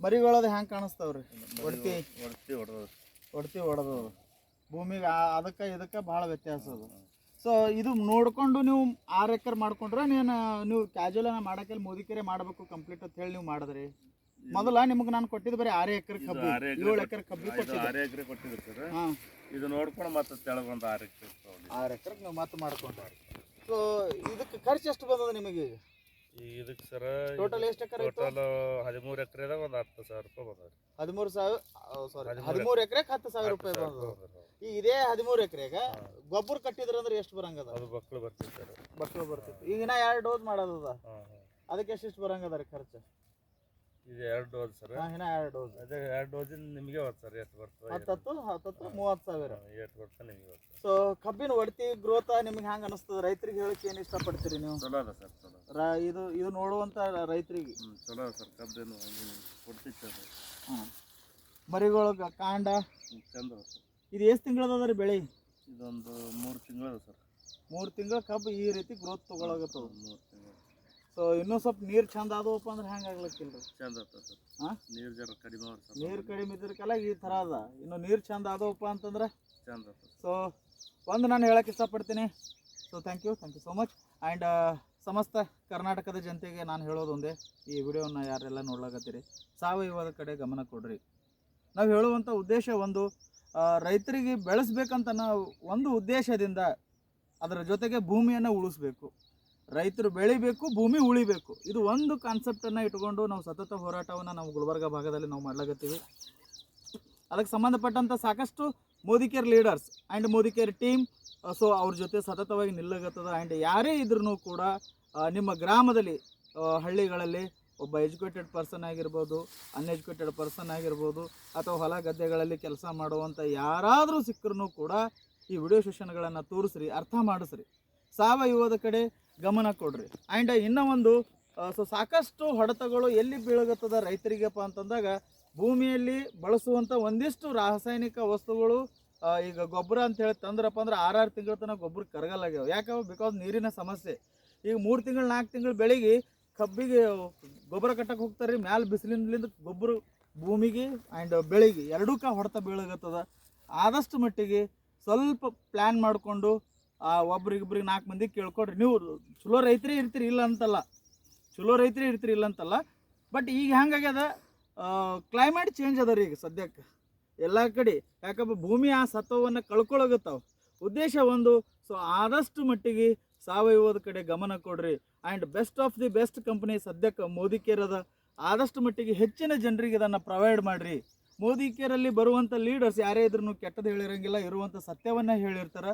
ಮರಿಗಳದ ಹೆಂಗೆ ಕಾಣಿಸ್ತಾವ್ರಿ? ಹೊಡ್ತಿ ಹೊಡ್ತಿ ಹೊಡೆದು ಹೊಡ್ತಿ ಹೊಡೆದು ಭೂಮಿಗೆ ಅದಕ್ಕೆ ಇದಕ್ಕೆ ಭಾಳ ವ್ಯತ್ಯಾಸ ಅದು. ಸೊ ಇದು ನೋಡ್ಕೊಂಡು ನೀವು ಆರು ಎಕರೆ ಮಾಡ್ಕೊಂಡ್ರೆ ನೀನು ನೀವು ಕ್ಯಾಜುವಲ್ ಮಾಡಕ್ಕೆ ಮೋದಿಕೆರೆ ಮಾಡಬೇಕು ಕಂಪ್ಲೀಟ್ ಅಂತ ಹೇಳಿ ನೀವು ಮಾಡಿದ್ರಿ. ಮೊದಲ ನಿಮ್ಗೆ ನಾನು ಕೊಟ್ಟಿದ್ದು ಬರೀ ಆರು ಎಕರೆ ಕಬ್ಬು ಏಳು ಎಕರೆ ಕಬ್ಬಿ ಆರು ಎಕರೆ ಕೊಟ್ಟಿದ್ದು ಸರ್. ಹಾಂ. ಇದು ನೋಡ್ಕೊಂಡು ಮತ್ತೆ ತೆಳಗ್ ಒಂದು ಆರು ಎಕರೆ ಆರು ಎಕರೆ ನೀವು ಮತ್ತೆ ಮಾಡ್ಕೊಂಡ್ರಿ. ಸೊ ಇದಕ್ಕೆ ಖರ್ಚು ಎಷ್ಟು ಬಂದದ ನಿಮಗೆ? ಇದಕ್ಕೆ ಸರ ಟೋಟಲ್ ಎಷ್ಟು ಎಕರೆ ಟೋಟಲ್ ಹದಿಮೂರು ಎಕರೆದಾಗ ಒಂದು ಹತ್ತು ಸಾವಿರ ರೂಪಾಯಿ ಬಂದವ್ರಿ. ಹದಿಮೂರು ಸಾವಿರ ಸಾರಿ ಹದಿಮೂರು ಎಕರೆಗೆ ಹತ್ತು ಸಾವಿರ ರೂಪಾಯಿ ಬಂದದ ಈಗ ಇದೇ ಹದಿಮೂರು ಎಕರೆಗೆ ಗೊಬ್ಬರ ಕಟ್ಟಿದ್ರ ಅಂದ್ರೆ ಎಷ್ಟು ಬರಂಗದ ಅದು ಬಕ್ಳು ಬರ್ತೀವಿ ಸರ್. ಬಕ್ಕಳು ಬರ್ತಿತ್ತು. ಈಗ ನಾ ಎರಡು ಡೋಸ್ ಮಾಡೋದದ. ಅದಕ್ಕೆ ಎಷ್ಟು ಬರಂಗದ ರೀ ಖರ್ಚು? ಇದು ಎರಡು ಡೋಸ್ ಸರ್. ಹಾ, ಇನ್ನ ಎರಡು ಡೋಸ್. ಅದೇ ಎರಡು ಡೋಸಿನ ನಿಮಗೆ ಸರ್ ಎಷ್ಟು ಬರ್ತದೆ ಹತ್ತತ್ತು ಹತ್ತತ್ತು ಮೂವತ್ತು ಸಾವಿರ. ಎಷ್ಟು ಬರ್ತದೆ ನಿಮಗೆ ಸೊ ಕಬ್ಬಿನ ಒಡ್ತಿ ಗ್ರೋತ್ ನಿಮ್ಗೆ ಹೆಂಗೆ ಅನಿಸ್ತದ? ರೈತರಿಗೆ ಹೇಳಕ್ಕೆ ಏನು ಇಷ್ಟಪಡ್ತೀರಿ ನೀವು? ಚಲೋ ಅದ ಸರ್ ಚಲೋ ರ ಇದು ಇದು ನೋಡುವಂಥ ರೈತರಿಗೆ. ಹ್ಞೂ ಚಲೋ ಅದ ಸರ್ ಕಬ್ಬೇನು ಕೊಡ್ತಿತ್ತು ಅದು ಹ್ಞೂ ಮರಿಗೊಳಗೆ ಕಾಂಡ. ಹ್ಮ್, ಚಂದ ಅದ ಸರ್. ಇದು ಎಷ್ಟು ತಿಂಗಳದ ರೀ ಬೆಳೆ? ಇದೊಂದು ಮೂರು ತಿಂಗಳದ ಸರ್. ಮೂರು ತಿಂಗಳ ಕಬ್ಬು ಈ ರೀತಿ ಗ್ರೋತ್ ತೊಗೊಳಗತ್ತದ ಮೂರು ತಿಂಗಳು. ಸೊ ಇನ್ನೂ ಸ್ವಲ್ಪ ನೀರು ಚಂದ ಆದವಪ್ಪ ಅಂದ್ರೆ ಹೆಂಗೆ ಆಗ್ಲಕ್ಕಿಲ್ಲ ರೀ ಚಂದ ಅದ ಸರ್. ಹಾ? ನೀರು ಜರ ಕಡಿಮೆ ನೀರು ಕಡಿಮೆ ಇದ್ರಕ್ಕೆಲ್ಲ ಈ ಥರ ಅದ. ಇನ್ನು ನೀರು ಚಂದ ಆದವಪ್ಪ ಅಂತಂದ್ರೆ? ಚಂದ ಸೊ ಒಂದು ನಾನು ಹೇಳಕ್ಕೆ ಇಷ್ಟಪಡ್ತೀನಿ. So thank you thank you so much and ಸಮಸ್ತ ಕರ್ನಾಟಕದ ಜನತೆಗೆ ನಾನು ಹೇಳೋದೊಂದೇ ಈ ವಿಡಿಯೋನ ಯಾರೆಲ್ಲ ನೋಡ್ಲಾಕತ್ತೀರಿ ಸಾವಯವದ ಕಡೆ ಗಮನ ಕೊಡ್ರಿ. ನಾವು ಹೇಳುವಂಥ ಉದ್ದೇಶ ಒಂದು ರೈತರಿಗೆ ಬೆಳೆಸ್ಬೇಕಂತ ನಾವು ಒಂದು ಉದ್ದೇಶದಿಂದ ಅದರ ಜೊತೆಗೆ ಭೂಮಿಯನ್ನು ಉಳಿಸ್ಬೇಕು. ರೈತರು ಬೆಳಿಬೇಕು, ಭೂಮಿ ಉಳಿಬೇಕು. ಇದು ಒಂದು ಕಾನ್ಸೆಪ್ಟನ್ನು ಇಟ್ಕೊಂಡು ನಾವು ಸತತ ಹೋರಾಟವನ್ನು ನಾವು ಗುಲ್ಬರ್ಗ ಭಾಗದಲ್ಲಿ ನಾವು ಮಾಡ್ಲಾಗತ್ತೀವಿ ಅದಕ್ಕೆ ಸಂಬಂಧಪಟ್ಟಂಥ ಸಾಕಷ್ಟು Modicare leaders and Modicare team so ಅವ್ರ ಜೊತೆ ಸತತವಾಗಿ ನಿಲ್ಲಗತ್ತದ ಆ್ಯಂಡ್ ಯಾರೇ ಇದ್ರೂ ಕೂಡ ನಿಮ್ಮ ಗ್ರಾಮದಲ್ಲಿ ಹಳ್ಳಿಗಳಲ್ಲಿ ಒಬ್ಬ ಎಜುಕೇಟೆಡ್ ಪರ್ಸನ್ ಆಗಿರ್ಬೋದು ಅನ್ಎಜುಕೇಟೆಡ್ ಪರ್ಸನ್ ಆಗಿರ್ಬೋದು, ಅಥವಾ ಹೊಲ ಗದ್ದೆಗಳಲ್ಲಿ ಕೆಲಸ ಮಾಡುವಂಥ ಯಾರಾದರೂ ಸಿಕ್ಕರೂ ಕೂಡ ಈ ವಿಡಿಯೋ ಸೆಷನ್ಗಳನ್ನು ತೋರಿಸ್ರಿ, ಅರ್ಥ ಮಾಡಿಸ್ರಿ. ಸಾವಯವದ ಕಡೆ ಗಮನ ಕೊಡ್ರಿ. ಆ್ಯಂಡ್ ಇನ್ನೂ ಒಂದು ಸೊ ಸಾಕಷ್ಟು ಹೊಡೆತಗಳು ಎಲ್ಲಿ ಬೀಳಗತ್ತದ ರೈತರಿಗಪ್ಪ ಅಂತಂದಾಗ, ಭೂಮಿಯಲ್ಲಿ ಬಳಸುವಂಥ ಒಂದಿಷ್ಟು ರಾಸಾಯನಿಕ ವಸ್ತುಗಳು ಈಗ ಗೊಬ್ಬರ ಅಂತ ಹೇಳಿ ತಂದ್ರಪ್ಪ ಅಂದ್ರೆ ಆರಾರು ತಿಂಗಳ ತನಕ ಗೊಬ್ಬರ ಕರಗಲ್ಲಾಗ್ಯಾವ ಯಾಕೆ ಬಿಕಾಸ್ ನೀರಿನ ಸಮಸ್ಯೆ. ಈಗ ಮೂರು ತಿಂಗಳು, ನಾಲ್ಕು ತಿಂಗಳು ಬೆಳಿಗ್ಗೆ ಕಬ್ಬಿಗೆ ಗೊಬ್ಬರ ಕಟ್ಟಕ್ಕೆ ಹೋಗ್ತಾರೆ ರೀ ಮ್ಯಾಲೆ ಬಿಸಿಲಿನಿಂದ ಗೊಬ್ಬರ ಭೂಮಿಗೆ ಆ್ಯಂಡ್ ಎರಡೂ ಕ ಹೊಡೆತ ಬೀಳಗತ್ತದ ಆದಷ್ಟು ಮಟ್ಟಿಗೆ ಸ್ವಲ್ಪ ಪ್ಲ್ಯಾನ್ ಮಾಡಿಕೊಂಡು ಒಬ್ರಿಗಿಬ್ರಿಗೆ ನಾಲ್ಕು ಮಂದಿ ಕೇಳ್ಕೊಡ್ರಿ. ನೀವು ಚಲೋ ರೈತರೇ ಇರ್ತೀರಿ, ಇಲ್ಲ ಅಂತಲ್ಲ. ಚಲೋ ರೈತರೇ ಇರ್ತೀರಿ, ಇಲ್ಲ ಅಂತಲ್ಲ. ಬಟ್ ಈಗ ಹೆಂಗಾಗ್ಯದ? ಕ್ಲೈಮೇಟ್ ಚೇಂಜ್ ಅದ ರೀ ಈಗ ಸದ್ಯಕ್ಕೆ. ಎಲ್ಲ ಕಡೆ. ಯಾಕಪ್ಪ, ಭೂಮಿ ಆ ಸತ್ವವನ್ನು ಕಳ್ಕೊಳಗತ್ತಾವ ಉದ್ದೇಶ ಒಂದು, ಸೊ ಆದಷ್ಟು ಮಟ್ಟಿಗೆ ಸಾವಯವದ ಕಡೆ ಗಮನ ಕೊಡ್ರಿ. And best of the best company ಸದ್ಯಕ್ಕೆ ಮೋದಿ ಕೇರ್ ಆದಷ್ಟು ಮಟ್ಟಿಗೆ ಹೆಚ್ಚಿನ ಜನರಿಗೆ ಇದನ್ನು ಪ್ರೊವೈಡ್ ಮಾಡಿರಿ. ಮೋದಿ ಕೇರಲ್ಲಿ ಬರುವಂಥ ಲೀಡರ್ಸ್ ಯಾರೇ ಇದ್ರೂ ಕೆಟ್ಟದ್ದು ಹೇಳಿರಂಗಿಲ್ಲ ಇರುವಂಥ ಸತ್ಯವನ್ನು ಹೇಳಿರ್ತಾರೆ.